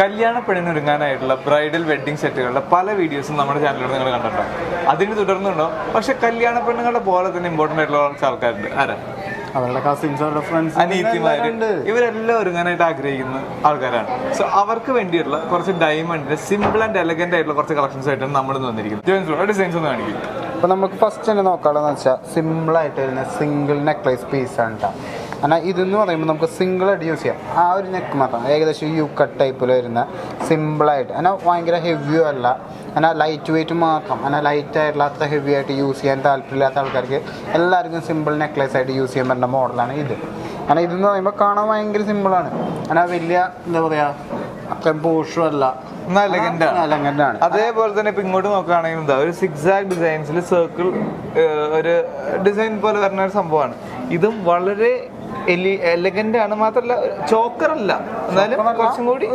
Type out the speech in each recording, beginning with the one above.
കല്യാണ പെണ്ണിനൊരുങ്ങാനായിട്ടുള്ള bridal wedding സെറ്റുകളുടെ പല വീഡിയോസും നമ്മുടെ ചാനലിലൂടെ നിങ്ങൾ കണ്ടിട്ടുണ്ടാവും അതിന് തുടർന്നുണ്ടോ? പക്ഷെ കല്യാണ പെണ്ണുങ്ങളുടെ പോലെ തന്നെ ഇമ്പോർട്ടന്റ് ആയിട്ടുള്ള കുറച്ച് ആൾക്കാരുണ്ട്. ആരാ? അവരുടെ കസിൻസ് അവരുടെ ഫ്രണ്ട്സ് അനീതിമാര് ഇവരെല്ലാം ഒരുങ്ങാനായിട്ട് ആഗ്രഹിക്കുന്ന ആൾക്കാരാണ്. സോ അവർക്ക് വേണ്ടിയിട്ടുള്ള കുറച്ച് ഡയമണ്ടിന്റെ സിമ്പിൾ ആൻഡ് എലഗന്റ് ആയിട്ടുള്ള കുറച്ച് കളക്ഷൻസ് ആയിട്ടാണ് നമ്മൾ ഇന്ന് വന്നിരിക്കുന്നത് ഡിസൈൻസ് ഒന്ന് കാണിക്കും. അപ്പൊ നമുക്ക് ഫസ്റ്റ് തന്നെ നോക്കാനുള്ളതെന്ന് വെച്ചാൽ സിമ്പിളായിട്ട് വരുന്ന സിംഗിൾ നെക്ലേസ് പീസ് ആണ് കേട്ടോ എന്നാൽ ഇതെന്ന് പറയുമ്പോൾ നമുക്ക് സിംഗിൾ ആയിട്ട് യൂസ് ചെയ്യാം. ആ ഒരു നെക്ക് മാത്രം. ഏകദേശം യു കട്ട് ടൈപ്പിൽ വരുന്ന സിമ്പിളായിട്ട് എന്നാൽ ഭയങ്കര ഹെവിയോ അല്ല. എന്നാൽ ലൈറ്റ് വെയിറ്റ് മാത്രം. എന്നാൽ ലൈറ്റ് ആയിട്ടുള്ള അത്ര ഹെവി ആയിട്ട് യൂസ് ചെയ്യാൻ താല്പര്യമില്ലാത്ത ആൾക്കാർക്ക് എല്ലാവർക്കും സിമ്പിൾ നെക്ലേസ് ആയിട്ട് യൂസ് ചെയ്യാൻ പറ്റുന്ന മോഡലാണ് ഇത്. കാരണം ഇതെന്ന് പറയുമ്പോൾ കാണാൻ ഭയങ്കര സിമ്പിളാണ് എന്നാൽ വലിയ എന്താ പറയുക അത്രയും പോഷും അല്ല. അതേപോലെ തന്നെ ഇപ്പൊ ഇങ്ങോട്ട് നോക്കുകയാണെങ്കിൽ എന്താ ഒരു സിക്സാക് ഡിസൈൻസിൽ സർക്കിൾ ഒരു ഡിസൈൻ പോലെ വരുന്ന ഒരു സംഭവമാണ്. ഇതും വളരെ എലഗന്റ് ആണ്. മാത്രല്ല ചോക്കർ അല്ല. എന്നാലും. കുറച്ചും കൂടി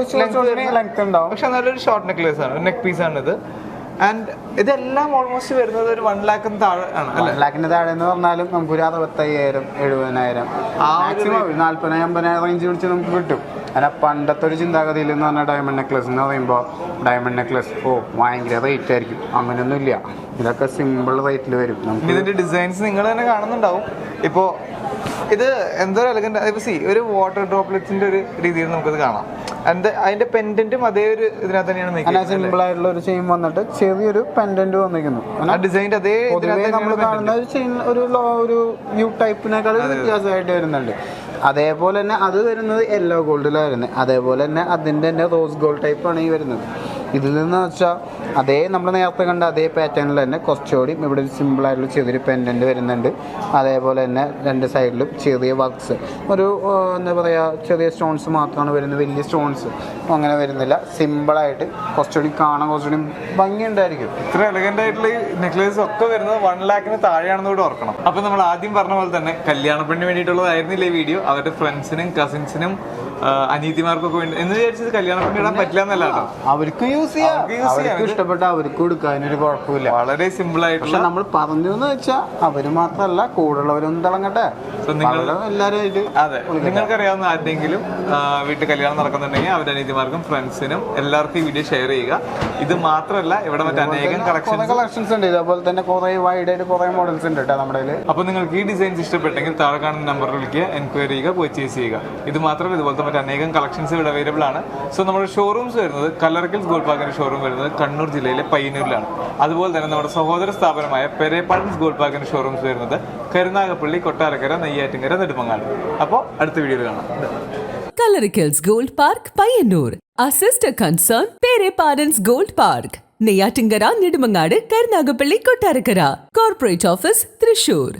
ഉണ്ടാവും. പക്ഷെ നല്ലൊരു ഷോർട്ട് നെക്ലേസ് ആണ്. നെക്ക് പീസ് ആണ് ഇത്. ആൻഡ് ഇതെല്ലാം ഓൾമോസ്റ്റ് വരുന്നത് ഒരു വൺ ലാഖിന് താഴെ ആണ് ലാഖിന്റെ താഴെ എന്ന് പറഞ്ഞാലും നമുക്ക് ഒരു അറുപത്തയ്യായിരം എഴുപതിനായിരം. മാക്സിമം നാല്പതിനായിരം അമ്പതിനായിരം റേഞ്ച് പിടിച്ച് നമുക്ക് കിട്ടും. അല്ല പണ്ടത്തെ ഒരു ചിന്താഗതിയിൽ എന്ന് പറഞ്ഞാൽ ഡയമണ്ട് നെക്ലസ് എന്ന് പറയുമ്പോൾ ഡയമണ്ട് നെക്ലസ് ഓ ഭയങ്കര റേറ്റ് ആയിരിക്കും. അങ്ങനെയൊന്നും ഇല്ല ഇതൊക്കെ സിമ്പിൾ റേറ്റിൽ വരും. നമുക്ക് ഇതിന്റെ ഡിസൈൻസ് നിങ്ങൾ തന്നെ കാണുന്നുണ്ടാവും. ഇപ്പോ ഇത് എന്തോ എലഗന്റ് ഇപ്പൊ സി ഒരു വാട്ടർ ഡ്രോപ്ലെറ്റ്സിന്റെ ഒരു രീതിയിൽ നമുക്കത് കാണാം. അതിന്റെ പെൻഡന്റും അതേ ഒരു ഇതിനകത്ത് തന്നെയാണ് make സിമ്പിൾ ആയിട്ടുള്ള ഒരു ചെയിൻ വന്നിട്ട് ചെറിയൊരു പെൻഡന്റ് വന്നിരിക്കുന്നു. ആ ഡിസൈന്റെ അതേ പൊതുവേ നമ്മൾ കാണുന്ന ഒരു ചെയിൻ ഒരു ലോ ഒരു യു ടൈപ്പിനേക്കാൾ വ്യത്യാസമായിട്ട് വരുന്നുണ്ട്. അതേപോലെ തന്നെ അത് വരുന്നത് യെല്ലോ ഗോൾഡിലാണ് വരുന്നത് അതേപോലെ തന്നെ അതിന്റെ തന്നെ റോസ് ഗോൾഡ് ടൈപ്പാണ് ഈ വരുന്നത്. ഇതിൽ നിന്ന് വെച്ചാൽ അതേ നമ്മൾ നേരത്തെ കണ്ട അതേ പാറ്റേണിൽ തന്നെ കുറച്ചുകൂടി ഇവിടെ ഒരു സിമ്പിളായിട്ടുള്ള ചെറിയൊരു പെൻഡന്റ് വരുന്നുണ്ട്. അതേപോലെ തന്നെ രണ്ട് സൈഡിലും ചെറിയ വർക്ക്സ് ഒരു എന്താ പറയുക ചെറിയ സ്റ്റോൺസ് മാത്രമാണ് വരുന്നത്. വലിയ സ്റ്റോൺസ് അങ്ങനെ വരുന്നില്ല. സിമ്പിളായിട്ട് കുറച്ചുകൂടി കാണാൻ കുറച്ചുകൂടി ഭംഗിയുണ്ടായിരിക്കും ഇത്ര എലഗന്റ് ആയിട്ടുള്ള ഈ നെക്ലേസ് ഒക്കെ വരുന്നത് വൺ ലാക്കിന് താഴെയാണെന്ന് കൂടെ ഓർക്കണം. അപ്പോൾ നമ്മൾ ആദ്യം പറഞ്ഞ പോലെ തന്നെ കല്യാണ പെണ്ണിന് വേണ്ടിയിട്ടുള്ളതായിരുന്നില്ല ഈ വീഡിയോ അവരുടെ ഫ്രണ്ട്സിനും കസിൻസിനും അനീതിമാർക്കൊക്കെ വേണ്ടി എന്ന് വിചാരിച്ചത് കല്യാണ പെണ്ണ് ഇടാൻ പറ്റില്ല എന്നല്ല ചെയ്യാം. അവർക്ക് യൂസ് ചെയ്യാം. ചെയ്യാം. അവർക്ക് കൊടുക്കുക അതിനൊരു കുഴപ്പമില്ല. വളരെ സിമ്പിൾ ആയിട്ട് പക്ഷെ നമ്മൾ പറഞ്ഞു എന്ന് വെച്ചാൽ അവർ മാത്രമല്ല കൂടെയുള്ളവരൊന്നും തിളങ്ങട്ടെ. എല്ലാരും എല്ലാവരും അതെ നിങ്ങൾക്കറിയാവുന്ന ആരുടെങ്കിലും ആ, വീട്ടിൽ കല്യാണം നടക്കുന്നുണ്ടെങ്കിൽ അവരുടെ അനീതിമാർക്കും ഫ്രണ്ട്സിനും എല്ലാവർക്കും ഈ വീഡിയോ ഷെയർ ചെയ്യുക. ഇത് മാത്രമല്ല ഇവിടെ മറ്റേ അനേകം കളക്ഷൻസ് കളക്ഷൻസ് ഉണ്ട്. ഇതേപോലെ തന്നെ കുറെ വൈഡ് ആയിട്ട് കുറെ മോഡൽസ് ഉണ്ട് കേട്ടോ നമ്മുടെ അപ്പോൾ നിങ്ങൾക്ക് ഈ ഡിസൈൻസ് ഇഷ്ടപ്പെട്ടെങ്കിൽ താഴെ കാണുന്ന നമ്പറിൽ വിളിക്കുക എൻക്വയറി ചെയ്യുക പർച്ചേസ് ചെയ്യുക. ഇത് മാത്രമല്ല ഇതുപോലത്തെ മറ്റു അനേകം കളക്ഷൻസ് ഇവിടെ അവൈലബിൾ ആണ്. സോ നമ്മുടെ ഷോറൂംസ് വരുന്നത് കലർക്കിൽ ഗോൾഡ് പാർക്കിന്റെ ഷോറൂം വരുന്നത് കണ്ണൂർ ജില്ലയിലെ പയ്യന്നൂരിലാണ്. അതുപോലെ തന്നെ നമ്മുടെ സഹോദര സ്ഥാപനമായ പെരേപ്പാടൻസ് ഗോൾഡ് പാർക്കിന്റെ ഷോറൂംസ് വരുന്നത് കരുനാഗപ്പള്ളി കൊട്ടാരക്കര നെയ്യാറ്റിങ്കര നെടുമങ്ങാട്. അപ്പോൾ അടുത്ത വീഡിയോയിൽ കാണാം. Kalarikkals gold park Payyannur assist concern concern, gold park. Neyyattinkara Nedumangad Karunagappally Kottarakkara corporate office Thrissur